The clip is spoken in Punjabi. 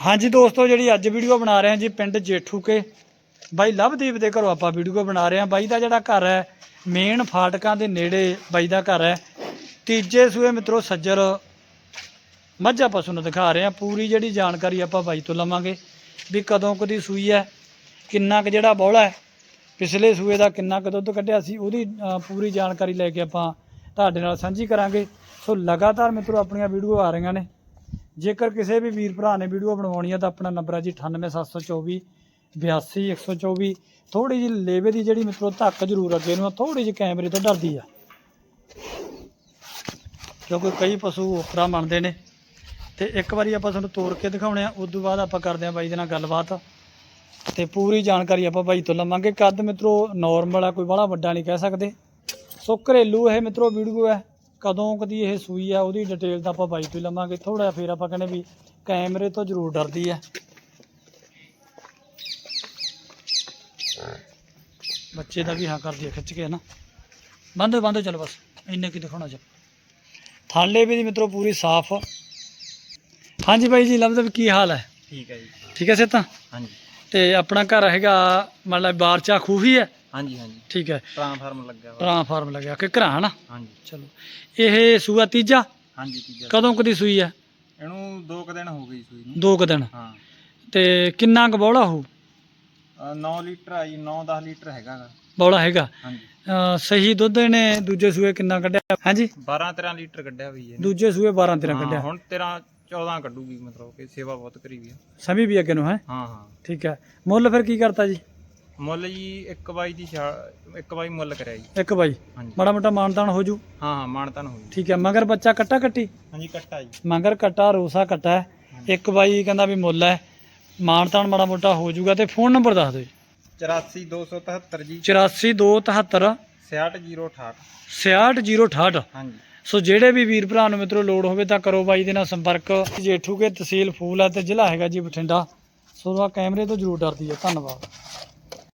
ਹਾਂਜੀ ਦੋਸਤੋ, ਜਿਹੜੀ ਅੱਜ ਵੀਡੀਓ ਬਣਾ ਰਹੇ ਹਾਂ ਜੀ ਪਿੰਡ ਜੇਠੂ ਕੇ ਬਾਈ ਲਵਦੀਪ ਦੇ ਘਰੋਂ ਆਪਾਂ ਵੀਡੀਓ ਬਣਾ ਰਹੇ ਹਾਂ। ਬਾਈ ਦਾ ਜਿਹੜਾ ਘਰ ਹੈ ਮੇਨ ਫਾਟਕਾਂ ਦੇ ਨੇੜੇ ਬਾਈ ਦਾ ਘਰ ਹੈ। ਤੀਜੇ ਸੂਏ ਮਿੱਤਰੋ, ਸੱਜਰ ਮੱਝਾਂ ਪਸ਼ੂ ਨੂੰ ਦਿਖਾ ਰਹੇ ਹਾਂ। ਪੂਰੀ ਜਿਹੜੀ ਜਾਣਕਾਰੀ ਆਪਾਂ ਬਾਈ ਤੋਂ ਲਵਾਂਗੇ ਵੀ ਕਦੋਂ ਕਦੀ ਸੂਈ ਹੈ, ਕਿੰਨਾ ਕੁ ਜਿਹੜਾ ਬੌਲਾ ਹੈ, ਪਿਛਲੇ ਸੂਏ ਦਾ ਕਿੰਨਾ ਕੁ ਦੁੱਧ ਕੱਢਿਆ ਸੀ, ਉਹਦੀ ਪੂਰੀ ਜਾਣਕਾਰੀ ਲੈ ਕੇ ਆਪਾਂ ਤੁਹਾਡੇ ਨਾਲ ਸਾਂਝੀ ਕਰਾਂਗੇ। ਸੋ ਲਗਾਤਾਰ ਮਿੱਤਰੋ, ਆਪਣੀਆਂ ਵੀਡੀਓ ਆ ਰਹੀਆਂ ਨੇ। ਜੇਕਰ ਕਿਸੇ ਵੀ ਵੀਰ ਭਰਾ ਨੇ ਵੀਡੀਓ ਬਣਵਾਉਣੀ ਹੈ ਤਾਂ ਆਪਣਾ ਨੰਬਰ ਹੈ ਜੀ 98724 82124 ਥੋੜੀ ਜਿਹੀ ਲੇਵੇ ਦੀ ਜਿਹੜੀ ਮਿੱਤਰੋ ਧੱਕ ਜ਼ਰੂਰ ਅੱਗੇ ਨੂੰ ਥੋੜੀ ਜਿਹੀ ਕੈਮਰੇ ਤੋਂ ਡਰਦੀ ਆ। ਕਿਉਂਕਿ ਕਈ ਪਸ਼ੂ ਉਪਰਾ ਮੰਨਦੇ ਨੇ। ਤੇ ਇੱਕ ਵਾਰੀ ਆਪਾਂ ਤੁਹਾਨੂੰ ਤੋੜ ਕੇ ਦਿਖਾਉਣੇ ਆ, ਉਸ ਤੋਂ ਬਾਅਦ ਆਪਾਂ ਕਰਦੇ ਆ ਬਾਈ ਦੇ ਨਾਲ ਗੱਲਬਾਤ। ਤੇ ਪੂਰੀ ਜਾਣਕਾਰੀ ਆਪਾਂ ਬਾਈ ਤੋਂ ਲਵਾਂਗੇ। ਕੱਦ ਮਿੱਤਰੋ ਨਾਰਮਲ ਆ, ਕੋਈ ਬੜਾ ਵੱਡਾ ਨਹੀਂ ਕਹਿ ਸਕਦੇ। ਸੋ ਘਰੇਲੂ ਇਹ ਮਿੱਤਰੋ ਵੀਡੀਓ ਹੈ ਕਦੋਂ ਕਦੀ ਇਹ ਸੂਈ ਆ ਉਹਦੀ ਡਿਟੇਲ ਤਾਂ ਆਪਾਂ ਬਾਈ ਤੋਂ ਹੀ ਲਵਾਂਗੇ। ਥੋੜਾ ਫੇਰ ਆਪਾਂ ਕਹਿੰਦੇ ਵੀ ਕੈਮਰੇ ਤੋਂ ਜ਼ਰੂਰ ਡਰਦੀ ਆ। ਬੱਚੇ ਦਾ ਵੀ ਹਾਂ ਕਰਦੀ ਆ ਖਿੱਚ ਕੇ ਨਾ ਬੰਦ ਬੰਦ ਚਲ ਬਸ ਇੰਨੇ ਕੀ ਦਿਖਾਉਣਾ ਚ ਥਾਲੇ ਵੀ ਦੀ ਮਿੱਤਰੋ ਪੂਰੀ ਸਾਫ਼। ਹਾਂਜੀ ਬਾਈ ਜੀ ਲਫ਼ਜ਼ ਕੀ ਹਾਲ ਹੈ? ਠੀਕ ਹੈ ਜੀ। ਠੀਕ ਹੈ ਸੇ ਤਾਂ ਹਾਂਜੀ। ਤੇ ਆਪਣਾ ਘਰ ਹੈਗਾ ਮਤਲਬ ਬਾਰਚਾ ਖੂਹੀ ਹੈ। ਹਾਂਜੀ ਹਾਂਜੀ। ਠੀਕ ਹੈ। ਟ੍ਰਾਂਸਫਾਰਮ ਲੱਗਿਆ ਹੋਇਆ। ਟ੍ਰਾਂਸਫਾਰਮ ਲੱਗਿਆ। ਕਿ ਘਰਾਂ ਹਨਾ? ਹਾਂਜੀ। ਚਲੋ। ਇਹ ਸੂਆ ਤੀਜਾ? ਹਾਂਜੀ ਤੀਜਾ। ਕਦੋਂ ਕਦੀ ਸੂਈ ਹੈ? ਇਹਨੂੰ ਦੋ ਕੁ ਦਿਨ ਹੋ ਗਏ ਜੀ ਸੂਈ ਨੂੰ। ਦੋ ਕੁ ਦਿਨ। ਹਾਂ। ਤੇ ਕਿੰਨਾ ਕੁ ਬੌਲਾ ਹੋਊ? 9 ਲੀਟਰ ਆਈ 9-10 ਲੀਟਰ ਹੈਗਾ ਗਾ। ਬੌਲਾ ਹੈਗਾ? ਹਾਂਜੀ। ਅਹ ਸਹੀ ਦੁੱਧ ਇਹਨੇ ਦੂਜੇ ਸੂਏ ਕਿੰਨਾ ਕੱਢਿਆ? ਹਾਂਜੀ? 12-13 ਲੀਟਰ ਕੱਢਿਆ ਵੀ ਇਹਨੇ। ਦੂਜੇ ਸੂਏ 12 13 ਹਾਂ, ਕੱਢਿਆ। ਹੁਣ 13 14 ਕੱਢੂਗੀ ਮਤਲਬ ਕਿ ਸੇਵਾ ਬਹੁਤ ਕਰੀ ਵੀ ਆ। ਸਮੀ ਵੀ ਅੱਗੇ ਨੂੰ ਹੈ? ਹਾਂ ਹਾਂ। ਠੀਕ ਹੈ। ਮੁੱਲ ਫਿਰ ਕੀ ਕਰਤਾ ਜੀ? ਮੁੱਲ ਜੀ ਇੱਕ ਬਾਈ ਦੀ ਛਾ- ਇੱਕ ਬਾਈ ਮੁੱਲ ਕਰਿਆ ਜੀ। ਇੱਕ ਬਾਈ। ਹਾਂਜੀ। ਮਾੜਾ ਮੋਟਾ ਮਾਨਤਾਨ ਹੋ ਜੂ। ਹਾਂ ਹਾਂ ਮਾਨਤਨ ਹੋਈ ਠੀਕ ਹੈ ਮਗਰ ਬੱਚਾ ਕੱਟਾ ਕੱਟੀ? ਹਾਂਜੀ ਕੱਟਾ ਜੀ। ਮਗਰ ਕੱਟਾ ਰੋਸਾ ਕੱਟਾ ਹੈ। ਇੱਕ ਬਾਈ ਕਹਿੰਦਾ ਵੀ ਮੁੱਲ ਹੈ। ਮਾਨਤਾਨ ਮਾੜਾ ਮੋਟਾ ਹੋ ਜੂਗਾ ਤੇ ਫੋਨ ਨੰਬਰ ਦੱਸ ਦਿਓ ਜੀ। 84273 ਜੀ। 84273 66068 66068 ਹਾਂਜੀ। ਸੋ ਜਿਹੜੇ ਵੀ ਵੀਰ ਭਰਾ ਨੂੰ ਮਿੱਤਰੋ ਲੋੜ ਹੋਵੇ ਤਾਂ ਕਰੋ ਬਾਈ ਦੇ ਨਾਲ ਸੰਪਰਕ। ਜੇਠੂ ਕੇ ਤਹਿਸੀਲ ਫੂਲ ਹੈ ਤੇ ਜ਼ਿਲ੍ਹਾ ਹੈਗਾ ਜੀ ਬਠਿੰਡਾ। ਸੋ ਆ ਕੈਮਰੇ ਤੋਂ ਜ਼ਰੂਰ ਡਰਦੀ ਹੈ। ਧੰਨਵਾਦ।